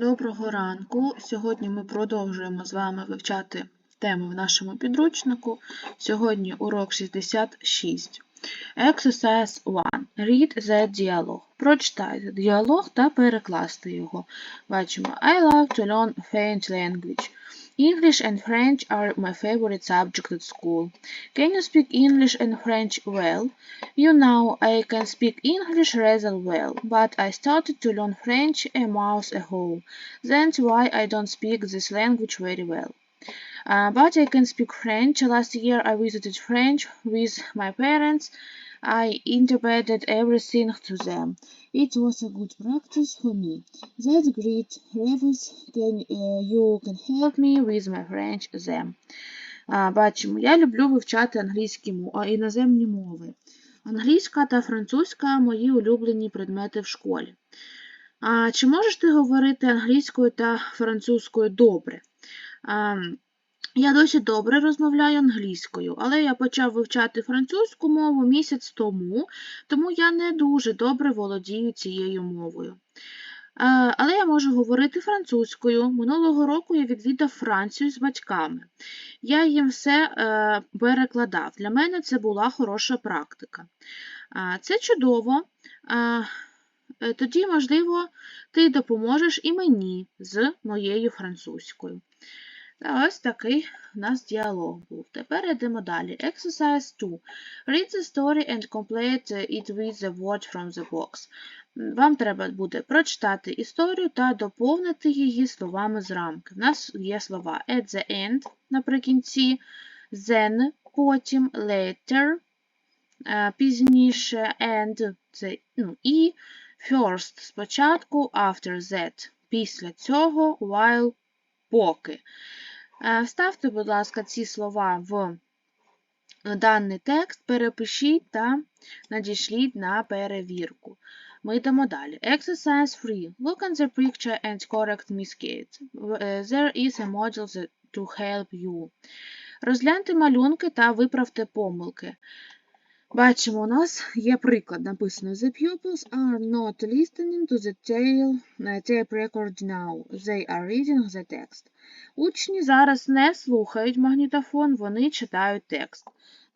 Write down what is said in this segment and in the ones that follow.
Доброго ранку. Сьогодні ми продовжуємо з вами вивчати теми в нашому підручнику. Сьогодні урок 66. Exercise 1. Read the dialogue. Прочитайте діалог та перекласти його. Бачимо I love to learn French language. English and French are my favorite subject at school. Can you speak English and French well? You know, I can speak English rather well, but I started to learn French a month ago. That's why I don't speak this language very well. Uh, but I can speak French. Last year I visited French with my parents. I interpreted everything to them. It was a good practice for me. That's great. Revis, can, uh, you can help me with my French them. Бачимо, я люблю вивчати англійські мо- а, іноземні мови. Англійська та французька мої улюблені предмети в школі. А, чи можеш ти говорити англійською та французькою добре? А, я досі добре розмовляю англійською, але я почав вивчати французьку мову місяць тому, тому я не дуже добре володію цією мовою. Е, Але я можу говорити французькою. Минулого року я відвідав Францію з батьками. Я їм все е, перекладав. Для мене це була хороша практика. Це чудово. Е, Тоді, можливо, ти допоможеш і мені з моєю французькою. Ось такий у нас діалог був. Тепер йдемо далі. Exercise 2. Read the story and complete it with the word from the box. Вам треба буде прочитати історію та доповнити її словами з рамки. У нас є слова at the end наприкінці, then, потім, later, е, пізніше, and, це, ну, і, first спочатку, after that, після цього, while, поки. Е, Вставте, будь ласка, ці слова в даний текст, перепишіть та надішліть на перевірку. Ми йдемо далі. Exercise 3. Look at the picture and correct mistakes. Е, There is a module to help you. Розгляньте малюнки та виправте помилки. Бачимо, у нас є приклад написано The pupils are not listening to the tail, uh, tape record now. They are reading the text. Учні зараз не слухають магнітофон, вони читають текст.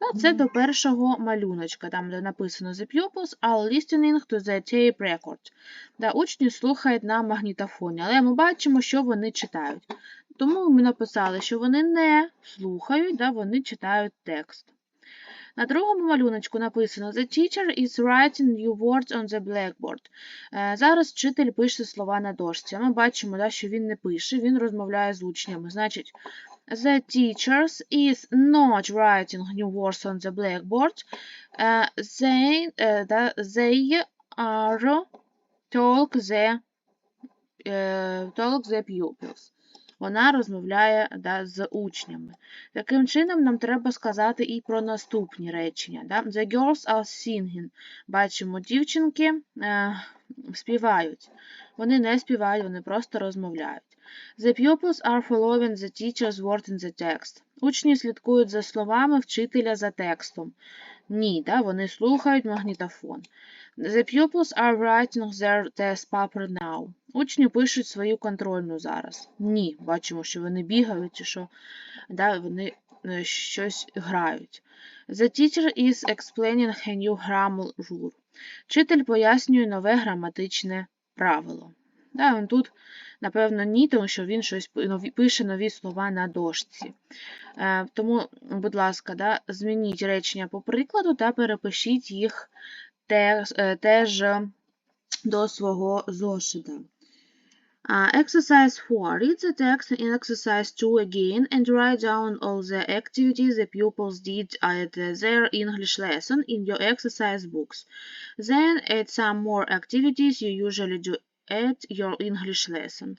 Ну, це до першого малюночка, там де написано The pupils are listening to the tape record. Да, учні слухають на магнітофоні, але ми бачимо, що вони читають. Тому ми написали, що вони не слухають, да, вони читають текст. На другому малюночку написано The teacher is writing new words on the blackboard. Е, Зараз вчитель пише слова на дошці. Ми бачимо, що він не пише, він розмовляє з учнями. Значить, The teachers is not writing new words on the blackboard. Е, They, е, are talk е, talk the pupils. Вона розмовляє да, з учнями. Таким чином, нам треба сказати і про наступні речення. Да? The girls are singing. Бачимо, дівчинки е, співають. Вони не співають, вони просто розмовляють. The pupils are following the teacher's word in the text. Учні слідкують за словами вчителя за текстом. Ні, да, вони слухають магнітофон. The pupils are writing their test paper now. Учні пишуть свою контрольну зараз. Ні, бачимо, що вони бігають чи що да, вони е, щось грають. The teacher is explaining a new grammar rule. Вчитель пояснює нове граматичне правило. Да, він тут, напевно, ні, тому що він щось пише нові слова на дошці. Е, тому, будь ласка, да, змініть речення по прикладу та перепишіть їх те, теж е, до свого зошита. Uh, exercise 4. Read the text in exercise 2 again and write down all the activities the pupils did at their English lesson in your exercise books. Then add some more activities you usually do at your English lesson.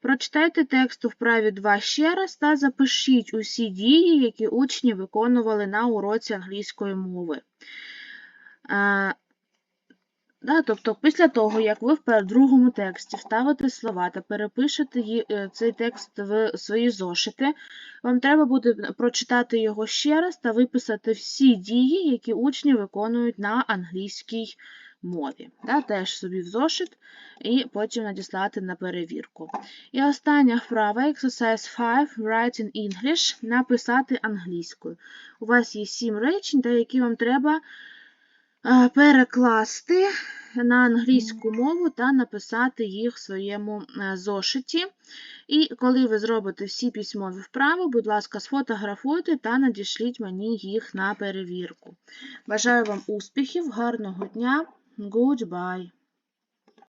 Прочитайте текст у вправі 2 ще раз та запишіть усі дії, які учні виконували на уроці англійської мови. Е, Да, тобто, після того, як ви в другому тексті вставите слова та перепишете е, цей текст в свої зошити, вам треба буде прочитати його ще раз та виписати всі дії, які учні виконують на англійській мові. Да, теж собі в зошит і потім надіслати на перевірку. І остання вправа exercise 5 write in English написати англійською. У вас є сім речень, які вам треба перекласти на англійську мову та написати їх в своєму е, зошиті. І коли ви зробите всі письмові вправи, будь ласка, сфотографуйте та надішліть мені їх на перевірку. Бажаю вам успіхів, гарного дня! Goodbye!